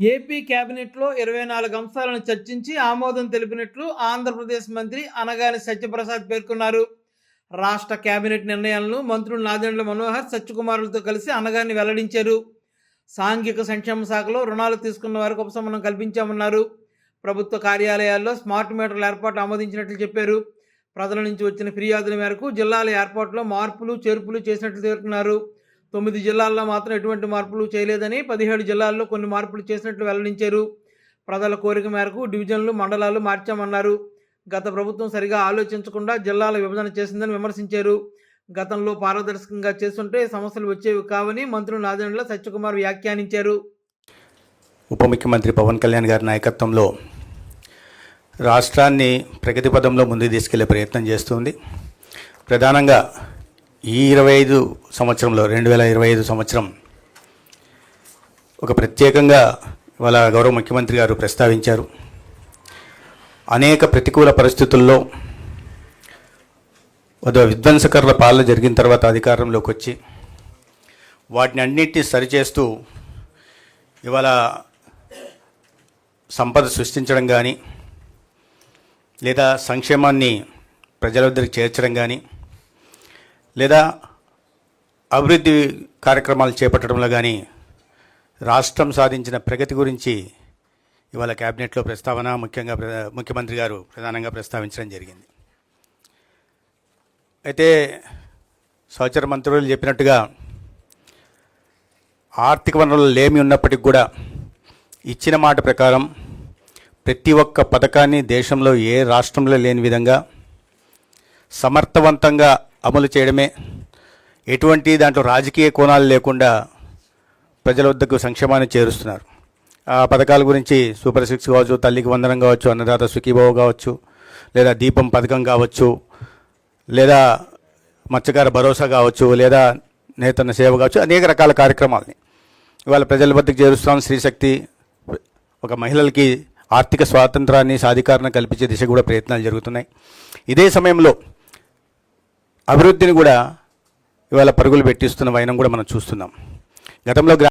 AP కేబినెట్లో ఇరవై నాలుగు అంశాలను చర్చించి ఆమోదం తెలిపినట్లు ఆంధ్రప్రదేశ్ మంత్రి అనగాని సత్యప్రసాద్ పేర్కొన్నారు. రాష్ట్ర కేబినెట్ నిర్ణయాలను మంత్రులు నాదెండ్ల మనోహర్ సత్యకుమారులతో కలిసి అనగాని వెల్లడించారు. సాంఘిక సంక్షేమ శాఖలో రుణాలు తీసుకున్న వారికి ఉపశమనం కల్పించామన్నారు. ప్రభుత్వ కార్యాలయాల్లో స్మార్ట్ మీటర్ల ఏర్పాటు ఆమోదించినట్లు చెప్పారు. ప్రజల నుంచి వచ్చిన ఫిర్యాదుల మేరకు జిల్లాల ఏర్పాటులో మార్పులు చేర్పులు చేసినట్లు పేర్కొన్నారు. తొమ్మిది జిల్లాల్లో మాత్రం ఎటువంటి మార్పులు చేయలేదని పదిహేడు జిల్లాల్లో కొన్ని మార్పులు చేసినట్లు వెల్లడించారు. ప్రజల కోరిక మేరకు డివిజన్లు మండలాలు మార్చామన్నారు. గత ప్రభుత్వం సరిగా ఆలోచించకుండా జిల్లాల విభజన చేసిందని విమర్శించారు. గతంలో పారదర్శకంగా చేస్తుంటే సమస్యలు వచ్చేవి కావని మంత్రులు నాదెండ్ల సత్యకుమార్ వ్యాఖ్యానించారు. ఉప ముఖ్యమంత్రి పవన్ కళ్యాణ్ గారి నాయకత్వంలో రాష్ట్రాన్ని ప్రగతి పదంలో ముందుకు తీసుకెళ్ళే ప్రయత్నం చేస్తుంది. ప్రధానంగా ఈ ఇరవై ఐదు సంవత్సరంలో రెండు వేల ఇరవై ఐదు సంవత్సరం ఒక ప్రత్యేకంగా వాళ్ళ గౌరవ ముఖ్యమంత్రి గారు ప్రస్తావించారు. అనేక ప్రతికూల పరిస్థితుల్లో ఒక విధ్వంసకరుల పాలన జరిగిన తర్వాత అధికారంలోకి వచ్చి వాటిని అన్నింటినీ సరిచేస్తూ ఇవాళ సంపద సృష్టించడం కానీ లేదా సంక్షేమాన్ని ప్రజల దగ్గరికి చేర్చడం కానీ లేదా అభివృద్ధి కార్యక్రమాలు చేపట్టడంలో కానీ రాష్ట్రం సాధించిన ప్రగతి గురించి ఇవాళ క్యాబినెట్లో ప్రస్తావన ముఖ్యంగా ప్ర- ముఖ్యమంత్రి గారు ప్రధానంగా ప్రస్తావించడం జరిగింది. అయితే సహచర మంత్రులు చెప్పినట్టుగా ఆర్థిక వనరులు లేమి ఉన్నప్పటికి కూడా ఇచ్చిన మాట ప్రకారం ప్రతి ఒక్క పథకాన్ని దేశంలో ఏ రాష్ట్రంలో లేని విధంగా సమర్థవంతంగా అమలు చేయడమే. ఎటువంటి దాంట్లో రాజకీయ కోణాలు లేకుండా ప్రజల వద్దకు సంక్షేమాన్ని చేరుస్తున్నారు. ఆ పథకాల గురించి సూపర్ సిక్స్ కావచ్చు తల్లికి వందనం కావచ్చు అన్నదాత సుఖీభావ కావచ్చు లేదా దీపం పథకం కావచ్చు లేదా మత్స్యకార భరోసా కావచ్చు లేదా నేతన్న సేవ కావచ్చు అనేక రకాల కార్యక్రమాలని. ఇవాళ ప్రజల వద్దకు చేరుస్తాం. స్త్రీశక్తి ఒక మహిళలకి ఆర్థిక స్వాతంత్రాన్ని సాధికారణ కల్పించే దిశ కూడా ప్రయత్నాలు జరుగుతున్నాయి. ఇదే సమయంలో అభివృద్ధిని కూడా ఇవాళ పరుగులు పెట్టిస్తున్న వైనం కూడా మనం చూస్తున్నాం. గతంలో గ్రామ